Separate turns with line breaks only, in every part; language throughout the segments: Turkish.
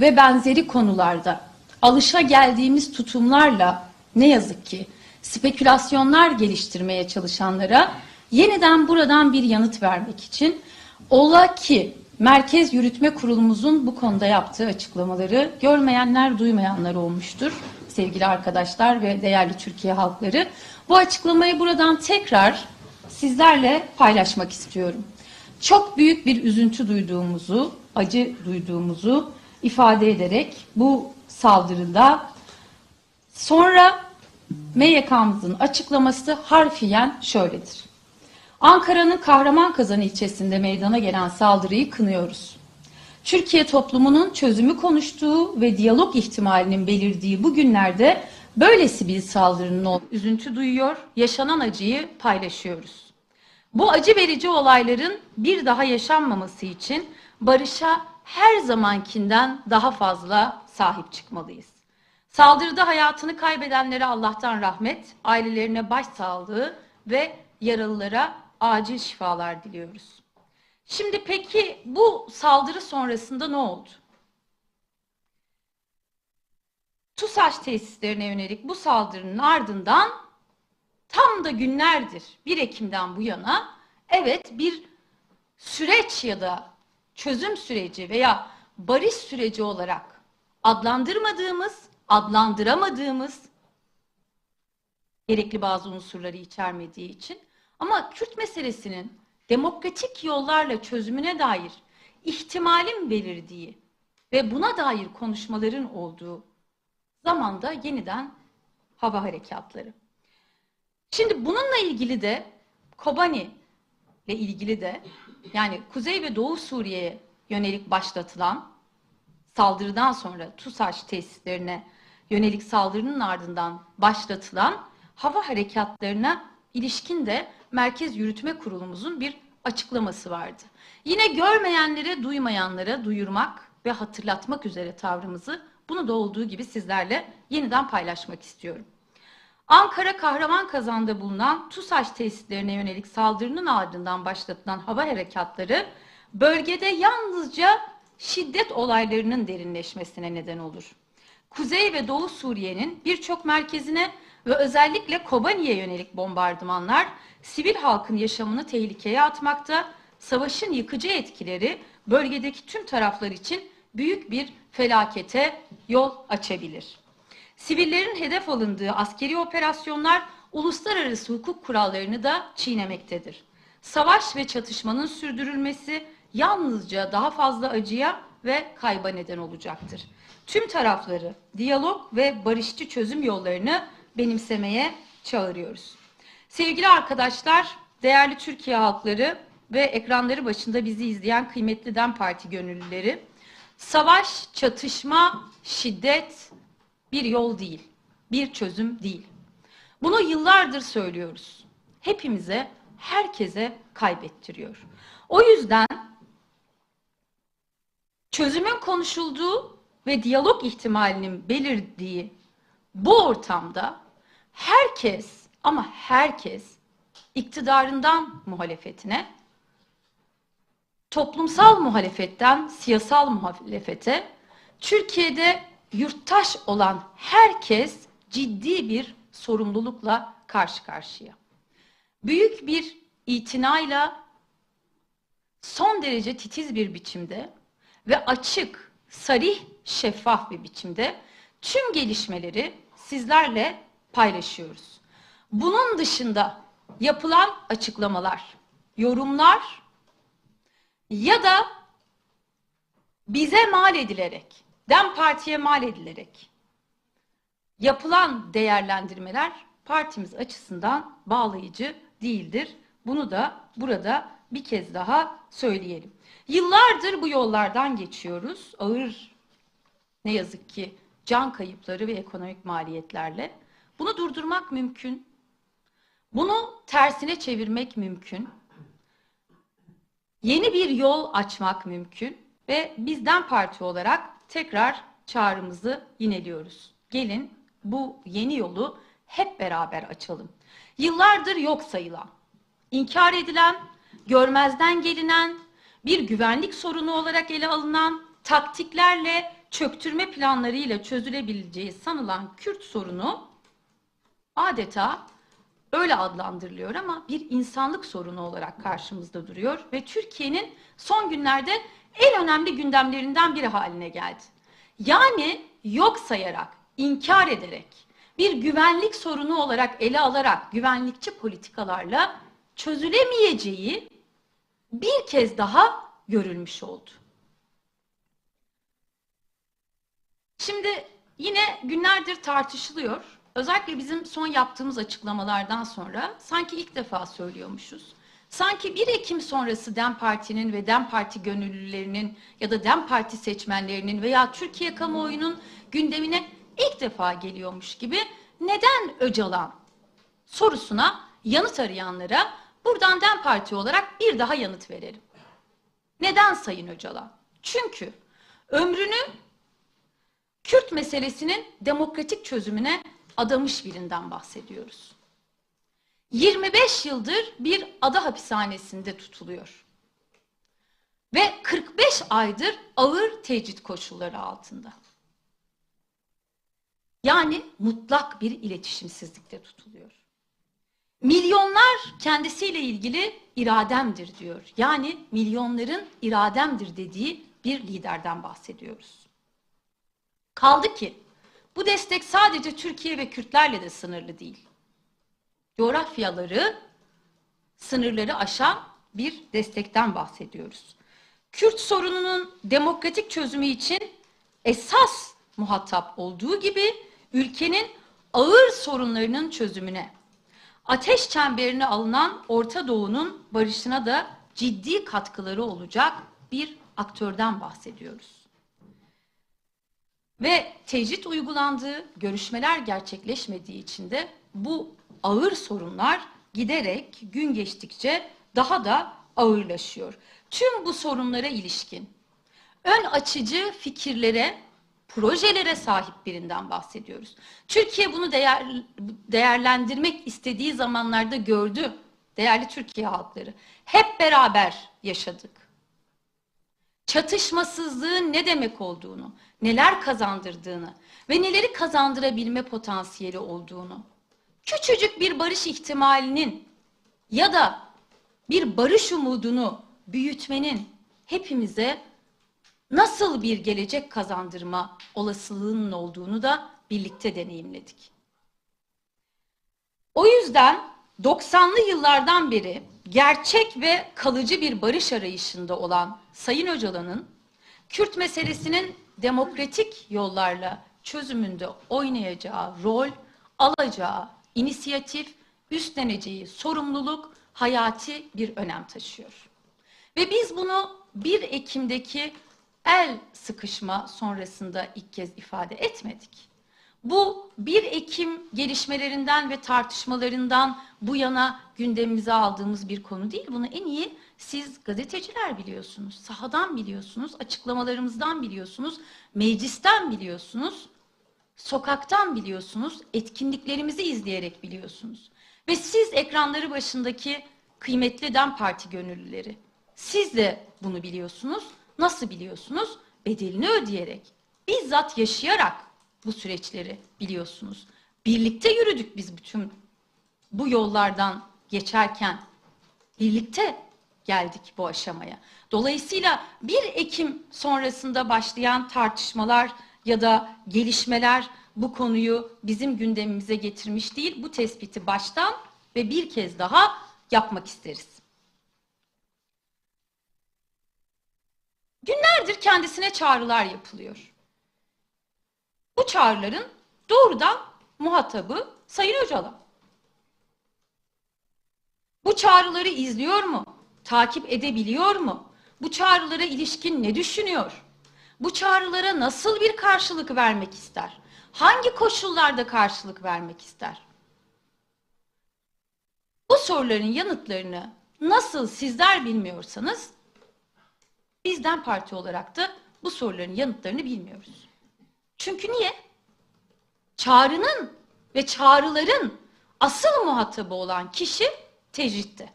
ve benzeri konularda alışa geldiğimiz tutumlarla ne yazık ki spekülasyonlar geliştirmeye çalışanlara yeniden buradan bir yanıt vermek için ola ki Merkez Yürütme Kurulumuzun bu konuda yaptığı açıklamaları görmeyenler duymayanlar olmuştur sevgili arkadaşlar ve değerli Türkiye halkları. Bu açıklamayı buradan tekrar sizlerle paylaşmak istiyorum. Çok büyük bir üzüntü duyduğumuzu, acı duyduğumuzu ifade ederek bu saldırıda sonra MYK'mızın açıklaması harfiyen şöyledir. Ankara'nın Kahraman ilçesinde meydana gelen saldırıyı kınıyoruz. Türkiye toplumunun çözümü konuştuğu ve diyalog ihtimalinin belirdiği bu günlerde böylesi bir saldırının ol- üzüntü duyuyor, yaşanan acıyı paylaşıyoruz. Bu acı verici olayların bir daha yaşanmaması için barışa her zamankinden daha fazla sahip çıkmalıyız. Saldırıda hayatını kaybedenlere Allah'tan rahmet, ailelerine başsağlığı ve yaralılara acil şifalar diliyoruz. Şimdi peki bu saldırı sonrasında ne oldu? TUSAŞ tesislerine yönelik bu saldırının ardından tam da günlerdir 1 Ekim'den bu yana evet bir süreç ya da çözüm süreci veya barış süreci olarak adlandırmadığımız, adlandıramadığımız gerekli bazı unsurları içermediği için ama Kürt meselesinin demokratik yollarla çözümüne dair ihtimalin belirdiği ve buna dair konuşmaların olduğu zamanda yeniden hava harekatları. Şimdi bununla ilgili de Kobani ile ilgili de yani Kuzey ve Doğu Suriye'ye yönelik başlatılan saldırıdan sonra TUSAŞ tesislerine yönelik saldırının ardından başlatılan hava harekatlarına ilişkin de Merkez Yürütme Kurulumuzun bir açıklaması vardı. Yine görmeyenlere, duymayanlara duyurmak ve hatırlatmak üzere tavrımızı bunu da olduğu gibi sizlerle yeniden paylaşmak istiyorum. Ankara Kahraman Kazan'da bulunan TUSAŞ tesislerine yönelik saldırının ardından başlatılan hava harekatları bölgede yalnızca şiddet olaylarının derinleşmesine neden olur. Kuzey ve Doğu Suriye'nin birçok merkezine ve özellikle Kobani'ye yönelik bombardımanlar sivil halkın yaşamını tehlikeye atmakta, savaşın yıkıcı etkileri bölgedeki tüm taraflar için büyük bir felakete yol açabilir. Sivillerin hedef alındığı askeri operasyonlar uluslararası hukuk kurallarını da çiğnemektedir. Savaş ve çatışmanın sürdürülmesi yalnızca daha fazla acıya ve kayba neden olacaktır. Tüm tarafları diyalog ve barışçı çözüm yollarını benimsemeye çağırıyoruz. Sevgili arkadaşlar, değerli Türkiye halkları ve ekranları başında bizi izleyen kıymetli DEM Parti gönüllüleri, savaş, çatışma, şiddet bir yol değil, bir çözüm değil. Bunu yıllardır söylüyoruz. Hepimize, herkese kaybettiriyor. O yüzden çözümün konuşulduğu ve diyalog ihtimalinin belirdiği bu ortamda herkes ama herkes iktidarından muhalefetine, toplumsal muhalefetten siyasal muhalefete, Türkiye'de yurttaş olan herkes ciddi bir sorumlulukla karşı karşıya. Büyük bir itinayla son derece titiz bir biçimde ve açık, sarih, şeffaf bir biçimde tüm gelişmeleri sizlerle paylaşıyoruz. Bunun dışında yapılan açıklamalar, yorumlar ya da bize mal edilerek, DEM Parti'ye mal edilerek yapılan değerlendirmeler partimiz açısından bağlayıcı değildir. Bunu da burada bir kez daha söyleyelim. Yıllardır bu yollardan geçiyoruz. Ağır ne yazık ki can kayıpları ve ekonomik maliyetlerle. Bunu durdurmak mümkün. Bunu tersine çevirmek mümkün. Yeni bir yol açmak mümkün ve bizden parti olarak tekrar çağrımızı yineliyoruz. Gelin bu yeni yolu hep beraber açalım. Yıllardır yok sayılan, inkar edilen, görmezden gelinen, bir güvenlik sorunu olarak ele alınan taktiklerle çöktürme planlarıyla çözülebileceği sanılan Kürt sorunu adeta öyle adlandırılıyor ama bir insanlık sorunu olarak karşımızda duruyor ve Türkiye'nin son günlerde en önemli gündemlerinden biri haline geldi. Yani yok sayarak, inkar ederek, bir güvenlik sorunu olarak ele alarak güvenlikçi politikalarla çözülemeyeceği bir kez daha görülmüş oldu. Şimdi yine günlerdir tartışılıyor. Özellikle bizim son yaptığımız açıklamalardan sonra sanki ilk defa söylüyormuşuz. Sanki 1 Ekim sonrası DEM Parti'nin ve DEM Parti gönüllülerinin ya da DEM Parti seçmenlerinin veya Türkiye kamuoyunun gündemine ilk defa geliyormuş gibi neden Öcalan sorusuna yanıt arayanlara buradan DEM Parti olarak bir daha yanıt verelim. Neden Sayın Öcalan? Çünkü ömrünü Kürt meselesinin demokratik çözümüne adamış birinden bahsediyoruz. 25 yıldır bir ada hapishanesinde tutuluyor. Ve 45 aydır ağır tecrit koşulları altında. Yani mutlak bir iletişimsizlikte tutuluyor. Milyonlar kendisiyle ilgili irademdir diyor. Yani milyonların irademdir dediği bir liderden bahsediyoruz. Kaldı ki bu destek sadece Türkiye ve Kürtlerle de sınırlı değil. Coğrafyaları, sınırları aşan bir destekten bahsediyoruz. Kürt sorununun demokratik çözümü için esas muhatap olduğu gibi ülkenin ağır sorunlarının çözümüne, ateş çemberine alınan Orta Doğu'nun barışına da ciddi katkıları olacak bir aktörden bahsediyoruz. Ve tecrit uygulandığı, görüşmeler gerçekleşmediği için de bu ağır sorunlar giderek gün geçtikçe daha da ağırlaşıyor. Tüm bu sorunlara ilişkin ön açıcı fikirlere, projelere sahip birinden bahsediyoruz. Türkiye bunu değer, değerlendirmek istediği zamanlarda gördü. Değerli Türkiye halkları. Hep beraber yaşadık çatışmasızlığın ne demek olduğunu, neler kazandırdığını ve neleri kazandırabilme potansiyeli olduğunu, küçücük bir barış ihtimalinin ya da bir barış umudunu büyütmenin hepimize nasıl bir gelecek kazandırma olasılığının olduğunu da birlikte deneyimledik. O yüzden 90'lı yıllardan beri gerçek ve kalıcı bir barış arayışında olan Sayın Öcalan'ın Kürt meselesinin demokratik yollarla çözümünde oynayacağı rol, alacağı inisiyatif, üstleneceği sorumluluk hayati bir önem taşıyor. Ve biz bunu 1 Ekim'deki el sıkışma sonrasında ilk kez ifade etmedik. Bu 1 Ekim gelişmelerinden ve tartışmalarından bu yana gündemimize aldığımız bir konu değil. Bunu en iyi siz gazeteciler biliyorsunuz, sahadan biliyorsunuz, açıklamalarımızdan biliyorsunuz, meclisten biliyorsunuz, sokaktan biliyorsunuz, etkinliklerimizi izleyerek biliyorsunuz. Ve siz ekranları başındaki kıymetli DEM Parti gönüllüleri, siz de bunu biliyorsunuz. Nasıl biliyorsunuz? Bedelini ödeyerek, bizzat yaşayarak bu süreçleri biliyorsunuz. Birlikte yürüdük biz bütün bu yollardan geçerken. Birlikte geldik bu aşamaya. Dolayısıyla 1 Ekim sonrasında başlayan tartışmalar ya da gelişmeler bu konuyu bizim gündemimize getirmiş değil. Bu tespiti baştan ve bir kez daha yapmak isteriz. Günlerdir kendisine çağrılar yapılıyor. Bu çağrıların doğrudan muhatabı Sayın Öcalan. Bu çağrıları izliyor mu? Takip edebiliyor mu? Bu çağrılara ilişkin ne düşünüyor? Bu çağrılara nasıl bir karşılık vermek ister? Hangi koşullarda karşılık vermek ister? Bu soruların yanıtlarını nasıl sizler bilmiyorsanız bizden parti olarak da bu soruların yanıtlarını bilmiyoruz. Çünkü niye? Çağrının ve çağrıların asıl muhatabı olan kişi tecritte.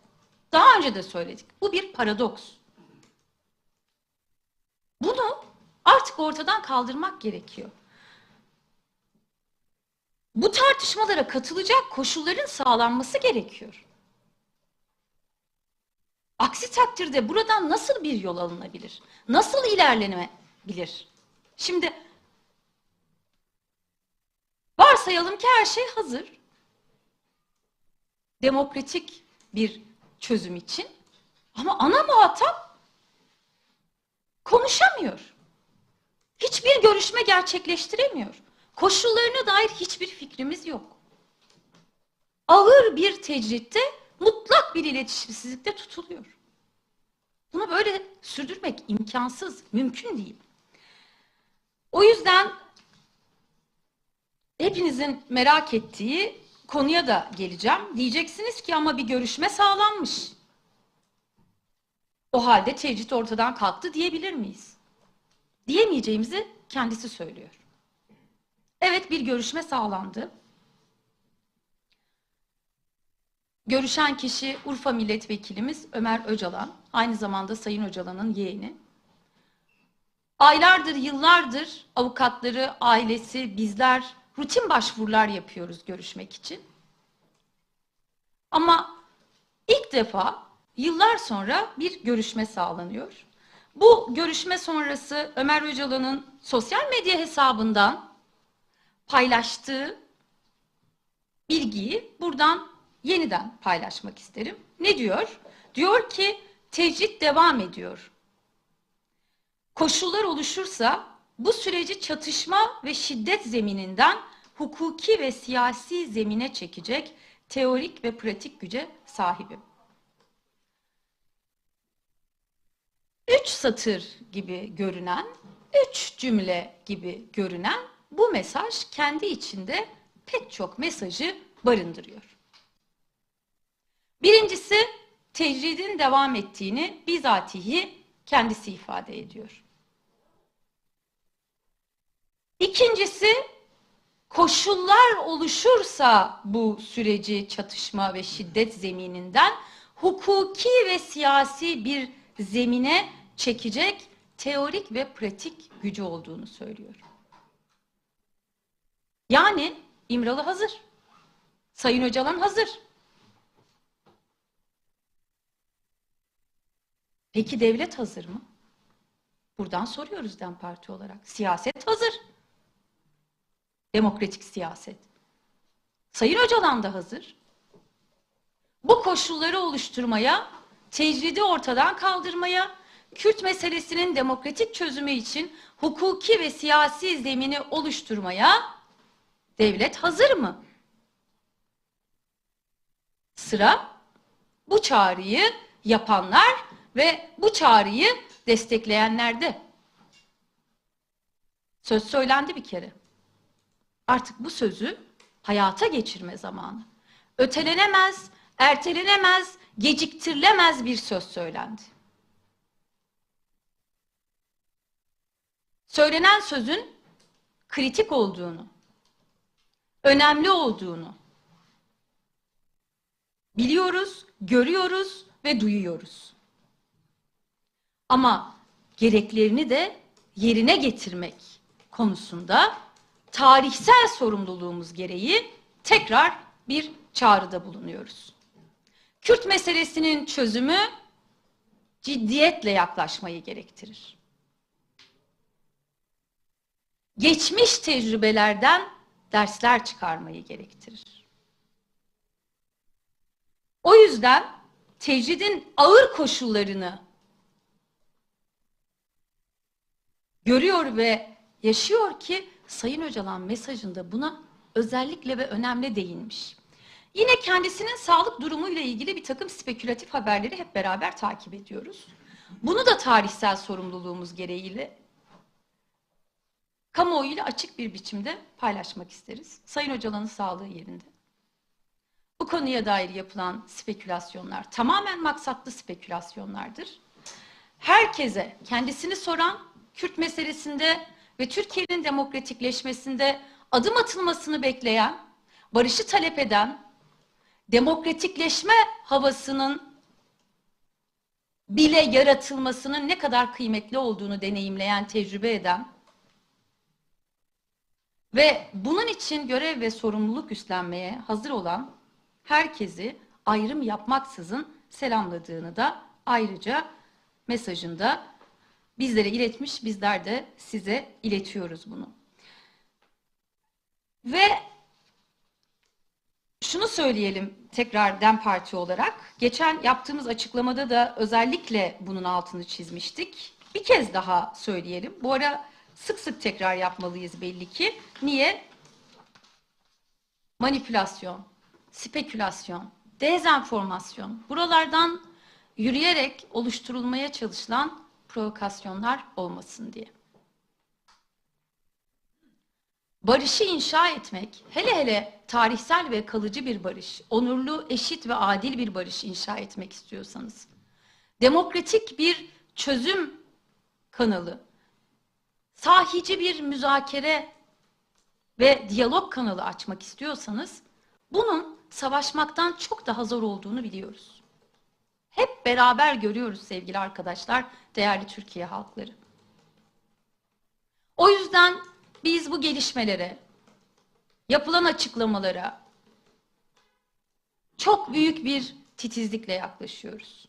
Daha önce de söyledik. Bu bir paradoks. Bunu artık ortadan kaldırmak gerekiyor. Bu tartışmalara katılacak koşulların sağlanması gerekiyor. Aksi takdirde buradan nasıl bir yol alınabilir? Nasıl ilerlenebilir? Şimdi varsayalım ki her şey hazır. Demokratik bir çözüm için. Ama ana muhatap konuşamıyor. Hiçbir görüşme gerçekleştiremiyor. Koşullarına dair hiçbir fikrimiz yok. Ağır bir tecritte mutlak bir iletişimsizlikte tutuluyor. Bunu böyle sürdürmek imkansız, mümkün değil. O yüzden hepinizin merak ettiği konuya da geleceğim. Diyeceksiniz ki ama bir görüşme sağlanmış. O halde tecrit ortadan kalktı diyebilir miyiz? Diyemeyeceğimizi kendisi söylüyor. Evet bir görüşme sağlandı. Görüşen kişi Urfa Milletvekilimiz Ömer Öcalan. Aynı zamanda Sayın Öcalan'ın yeğeni. Aylardır, yıllardır avukatları, ailesi, bizler rutin başvurular yapıyoruz görüşmek için. Ama ilk defa yıllar sonra bir görüşme sağlanıyor. Bu görüşme sonrası Ömer Öcalan'ın sosyal medya hesabından paylaştığı bilgiyi buradan yeniden paylaşmak isterim. Ne diyor? Diyor ki tecrit devam ediyor. Koşullar oluşursa bu süreci çatışma ve şiddet zemininden hukuki ve siyasi zemine çekecek teorik ve pratik güce sahibim. Üç satır gibi görünen, üç cümle gibi görünen bu mesaj kendi içinde pek çok mesajı barındırıyor. Birincisi tecridin devam ettiğini bizatihi kendisi ifade ediyor. İkincisi koşullar oluşursa bu süreci çatışma ve şiddet zemininden hukuki ve siyasi bir zemine çekecek teorik ve pratik gücü olduğunu söylüyor. Yani İmralı hazır. Sayın Öcalan hazır. Peki devlet hazır mı? Buradan soruyoruz DEM Parti olarak. Siyaset hazır. Demokratik siyaset. Sayın Öcalan da hazır. Bu koşulları oluşturmaya, tecridi ortadan kaldırmaya, Kürt meselesinin demokratik çözümü için hukuki ve siyasi zemini oluşturmaya devlet hazır mı? Sıra bu çağrıyı yapanlar ve bu çağrıyı destekleyenlerde. Söz söylendi bir kere. Artık bu sözü hayata geçirme zamanı. Ötelenemez, ertelenemez, geciktirilemez bir söz söylendi. Söylenen sözün kritik olduğunu, önemli olduğunu biliyoruz, görüyoruz ve duyuyoruz. Ama gereklerini de yerine getirmek konusunda tarihsel sorumluluğumuz gereği tekrar bir çağrıda bulunuyoruz. Kürt meselesinin çözümü ciddiyetle yaklaşmayı gerektirir. Geçmiş tecrübelerden dersler çıkarmayı gerektirir. O yüzden tecridin ağır koşullarını görüyor ve yaşıyor ki Sayın Öcalan mesajında buna özellikle ve önemli değinmiş. Yine kendisinin sağlık durumuyla ilgili bir takım spekülatif haberleri hep beraber takip ediyoruz. Bunu da tarihsel sorumluluğumuz gereğiyle kamuoyuyla açık bir biçimde paylaşmak isteriz. Sayın Öcalan'ın sağlığı yerinde. Bu konuya dair yapılan spekülasyonlar tamamen maksatlı spekülasyonlardır. Herkese kendisini soran Kürt meselesinde ve Türkiye'nin demokratikleşmesinde adım atılmasını bekleyen, barışı talep eden, demokratikleşme havasının bile yaratılmasının ne kadar kıymetli olduğunu deneyimleyen, tecrübe eden ve bunun için görev ve sorumluluk üstlenmeye hazır olan herkesi ayrım yapmaksızın selamladığını da ayrıca mesajında bizlere iletmiş, bizler de size iletiyoruz bunu. Ve şunu söyleyelim tekrar DEM Parti olarak. Geçen yaptığımız açıklamada da özellikle bunun altını çizmiştik. Bir kez daha söyleyelim. Bu ara sık sık tekrar yapmalıyız belli ki. Niye? Manipülasyon, spekülasyon, dezenformasyon. Buralardan yürüyerek oluşturulmaya çalışılan provokasyonlar olmasın diye. Barışı inşa etmek, hele hele tarihsel ve kalıcı bir barış, onurlu, eşit ve adil bir barış inşa etmek istiyorsanız, demokratik bir çözüm kanalı, sahici bir müzakere ve diyalog kanalı açmak istiyorsanız, bunun savaşmaktan çok daha zor olduğunu biliyoruz. Hep beraber görüyoruz sevgili arkadaşlar, değerli Türkiye halkları. O yüzden biz bu gelişmelere, yapılan açıklamalara çok büyük bir titizlikle yaklaşıyoruz.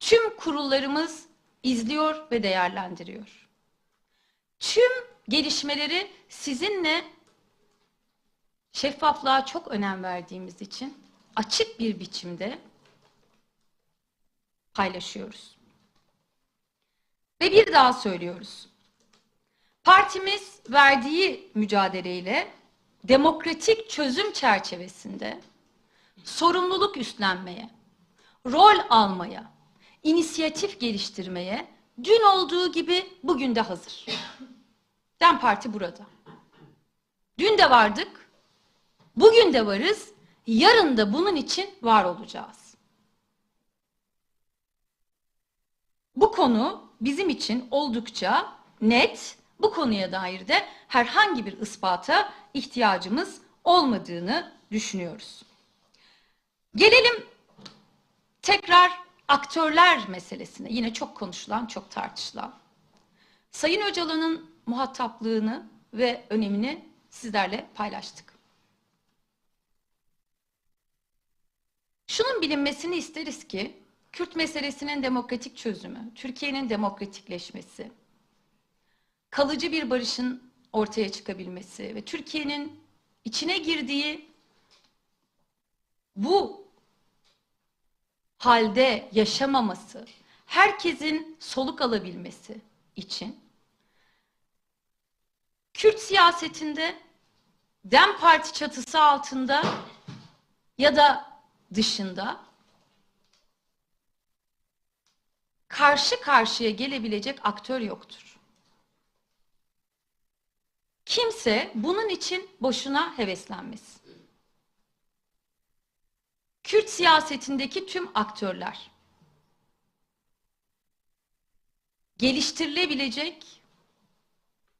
Tüm kurullarımız izliyor ve değerlendiriyor. Tüm gelişmeleri sizinle şeffaflığa çok önem verdiğimiz için açık bir biçimde paylaşıyoruz. Ve bir daha söylüyoruz. Partimiz verdiği mücadeleyle demokratik çözüm çerçevesinde sorumluluk üstlenmeye, rol almaya, inisiyatif geliştirmeye dün olduğu gibi bugün de hazır. DEM Parti burada. Dün de vardık, bugün de varız, yarın da bunun için var olacağız. Bu konu bizim için oldukça net bu konuya dair de herhangi bir ispata ihtiyacımız olmadığını düşünüyoruz. Gelelim tekrar aktörler meselesine. Yine çok konuşulan, çok tartışılan. Sayın Öcalan'ın muhataplığını ve önemini sizlerle paylaştık. Şunun bilinmesini isteriz ki Kürt meselesinin demokratik çözümü, Türkiye'nin demokratikleşmesi, kalıcı bir barışın ortaya çıkabilmesi ve Türkiye'nin içine girdiği bu halde yaşamaması, herkesin soluk alabilmesi için Kürt siyasetinde DEM Parti çatısı altında ya da dışında karşı karşıya gelebilecek aktör yoktur. Kimse bunun için boşuna heveslenmesin. Kürt siyasetindeki tüm aktörler geliştirilebilecek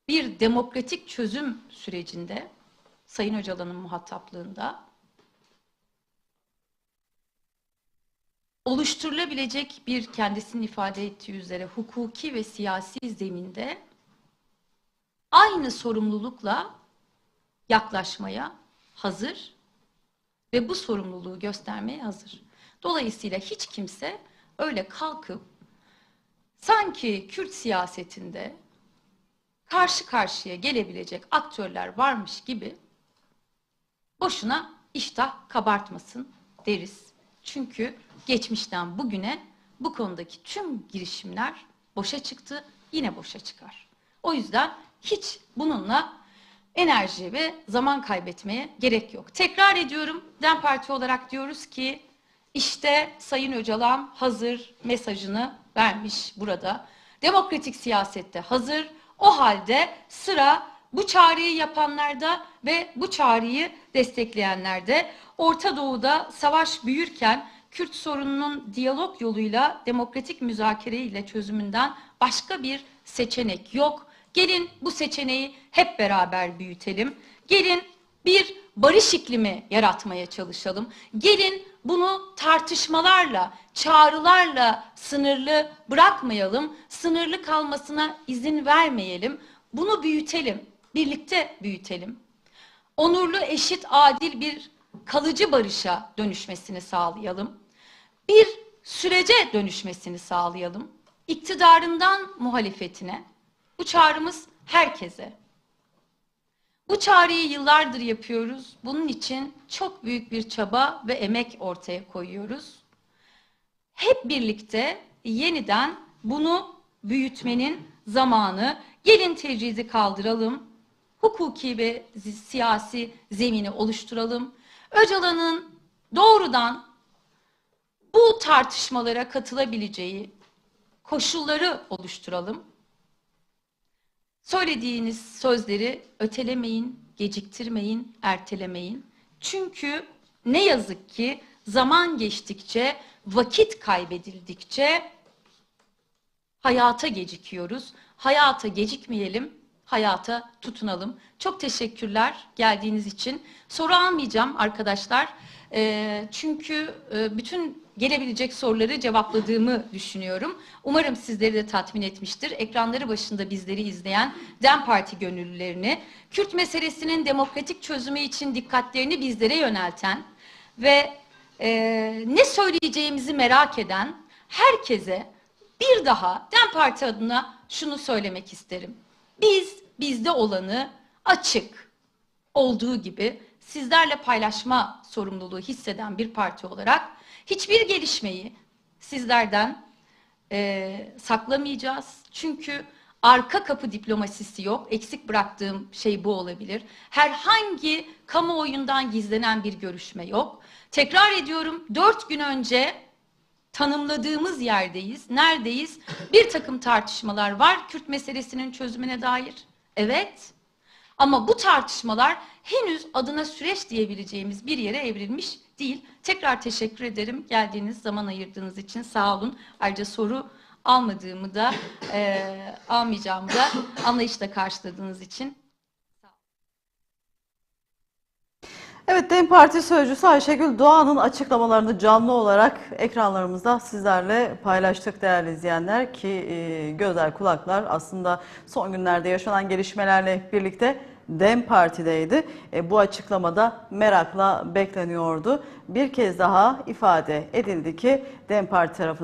bir demokratik çözüm sürecinde Sayın Öcalan'ın muhataplığında oluşturulabilecek bir kendisinin ifade ettiği üzere hukuki ve siyasi zeminde aynı sorumlulukla yaklaşmaya hazır ve bu sorumluluğu göstermeye hazır. Dolayısıyla hiç kimse öyle kalkıp sanki Kürt siyasetinde karşı karşıya gelebilecek aktörler varmış gibi boşuna iştah kabartmasın deriz. Çünkü geçmişten bugüne bu konudaki tüm girişimler boşa çıktı, yine boşa çıkar. O yüzden hiç bununla enerji ve zaman kaybetmeye gerek yok. Tekrar ediyorum, DEM Parti olarak diyoruz ki işte Sayın Öcalan hazır mesajını vermiş burada. Demokratik siyasette hazır. O halde sıra bu çağrıyı yapanlarda ve bu çağrıyı destekleyenlerde Orta Doğu'da savaş büyürken Kürt sorununun diyalog yoluyla demokratik müzakere ile çözümünden başka bir seçenek yok. Gelin bu seçeneği hep beraber büyütelim. Gelin bir barış iklimi yaratmaya çalışalım. Gelin bunu tartışmalarla, çağrılarla sınırlı bırakmayalım. Sınırlı kalmasına izin vermeyelim. Bunu büyütelim. Birlikte büyütelim. Onurlu, eşit, adil bir kalıcı barışa dönüşmesini sağlayalım. Bir sürece dönüşmesini sağlayalım. İktidarından muhalefetine. Bu çağrımız herkese. Bu çağrıyı yıllardır yapıyoruz. Bunun için çok büyük bir çaba ve emek ortaya koyuyoruz. Hep birlikte yeniden bunu büyütmenin zamanı. Gelin tecridi kaldıralım. Hukuki ve siyasi zemini oluşturalım. Öcalan'ın doğrudan bu tartışmalara katılabileceği koşulları oluşturalım. Söylediğiniz sözleri ötelemeyin, geciktirmeyin, ertelemeyin. Çünkü ne yazık ki zaman geçtikçe, vakit kaybedildikçe hayata gecikiyoruz. Hayata gecikmeyelim, hayata tutunalım. Çok teşekkürler geldiğiniz için. Soru almayacağım arkadaşlar. Ee, çünkü e, bütün gelebilecek soruları cevapladığımı düşünüyorum. Umarım sizleri de tatmin etmiştir. Ekranları başında bizleri izleyen DEM Parti gönüllülerini, Kürt meselesinin demokratik çözümü için dikkatlerini bizlere yönelten ve e, ne söyleyeceğimizi merak eden herkese bir daha DEM Parti adına şunu söylemek isterim. Biz bizde olanı açık olduğu gibi sizlerle paylaşma sorumluluğu hisseden bir parti olarak hiçbir gelişmeyi sizlerden e, saklamayacağız. Çünkü arka kapı diplomasisi yok. Eksik bıraktığım şey bu olabilir. Herhangi kamuoyundan gizlenen bir görüşme yok. Tekrar ediyorum dört gün önce tanımladığımız yerdeyiz. Neredeyiz? Bir takım tartışmalar var Kürt meselesinin çözümüne dair. Evet. Ama bu tartışmalar henüz adına süreç diyebileceğimiz bir yere evrilmiş değil. Tekrar teşekkür ederim. Geldiğiniz zaman ayırdığınız için sağ olun. Ayrıca soru almadığımı da eee almayacağımı da anlayışla karşıladığınız için
Evet, DEM Parti Sözcüsü Ayşegül Doğan'ın açıklamalarını canlı olarak ekranlarımızda sizlerle paylaştık değerli izleyenler ki e, gözler kulaklar aslında son günlerde yaşanan gelişmelerle birlikte DEM Parti'deydi. E, bu açıklamada merakla bekleniyordu. Bir kez daha ifade edildi ki DEM Parti tarafından